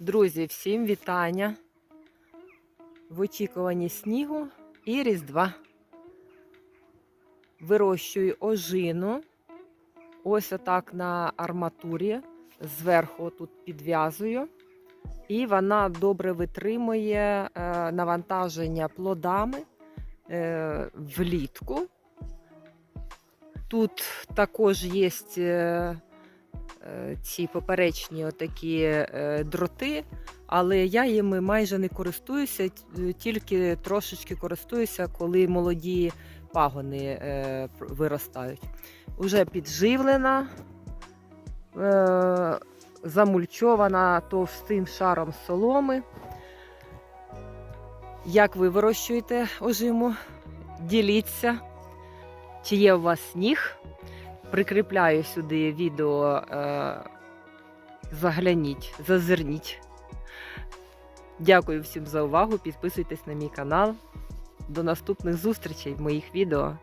Друзі, всім вітання в очікуванні снігу і Різдва. Вирощую ожину. Ось отак на арматурі. Зверху тут підв'язую. І вона добре витримує е, навантаження плодами е, влітку. Тут також є ці поперечні отакі е, дроти, але я їми майже не користуюся, тільки трошечки користуюся, коли молоді пагони е, виростають. Уже підживлена, е, замульчована товстим шаром соломи. Як ви вирощуєте ожиму? Діліться, чи є у вас сніг. Прикріпляю сюди відео. Е, загляніть, зазирніть. Дякую всім за увагу. Підписуйтесь на мій канал. До наступних зустрічей в моїх відео.